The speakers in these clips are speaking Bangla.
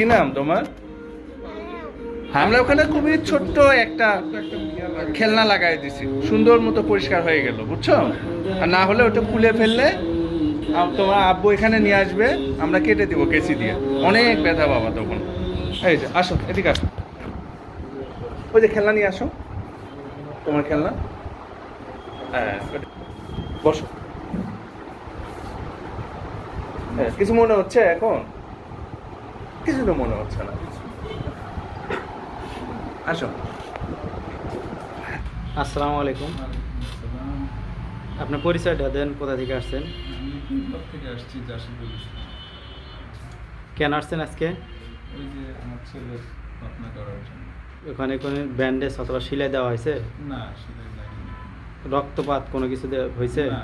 কি নাম তোমার? আমরা ওখানে খুবই ছোট্ট একটা খেলনা লাগাই দিছি। সুন্দর মতো পরিষ্কার হয়ে গেল বুঝছ? আর না হলে ওটা খুলে ফেললে তোমার আব্বু এখানে নিয়ে আসবে আমরা কেটে দিব কেসি দিয়ে। অনেক ব্যথা বাবা তখন। এই যে আসো এদিকে আসো। ওই যে খেলনা নিয়ে আসো। তোমার খেলনা? হ্যাঁ বসো। হ্যাঁ, কিছু মনে হচ্ছে এখন? কিছু তো মনে হচ্ছে না। আসো। আসসালামু আলাইকুম। আপনার পরিচয়টা দেন কোথা থেকে আসছেন? আমি থেকে আসছি কেন আসছেন আজকে? ওই যে আমার ছেলের রত্না করার জন্য। ওখানে কোনো ব্যান্ডেজ অথবা সিলাই দেওয়া হয়েছে? না রক্তপাত কোনো কিছু দেওয়া হয়েছে? না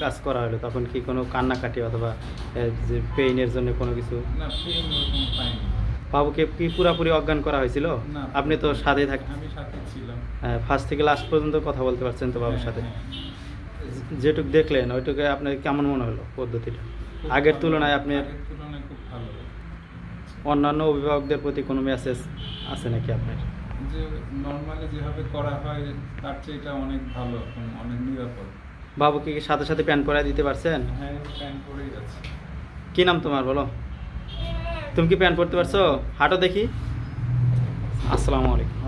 কাজ করা হলো তখন কি কোনো কান্নাকাটি অথবা যে পেইনের জন্য কোনো কিছু? বাবুকে কি পুরাপুরি অজ্ঞান করা হয়েছিল? আপনি তো সাথে থাক আমি সাথে ছিলাম। ফার্স্ট থেকে লাস্ট পর্যন্ত কথা বলতে পারছেন তো বাবুর হ্যাঁ, সাথে? হ্যাঁ। যেটুক দেখলেন ওইটুকু আপনার কেমন মনে হলো পদ্ধতিটা? আগের তুলনায় আপনি অন্যান্য অভিভাবকদের প্রতি কোনো মেসেজ আছে নাকি আপনার? যে নর্মালি যেভাবে করা হয় তার চেয়ে এটা অনেক ভালো অনেক নিরাপদ। বাবুকে কি সাথে সাথে প্যান্ট পরাই দিতে পারছেন? হ্যাঁ প্যান্ট পরেই যাচ্ছে। কি নাম তোমার বলো? তুমি কি প্যান্ট পরতে পারছ? হাঁটো দেখি। আসসালামু আলাইকুম।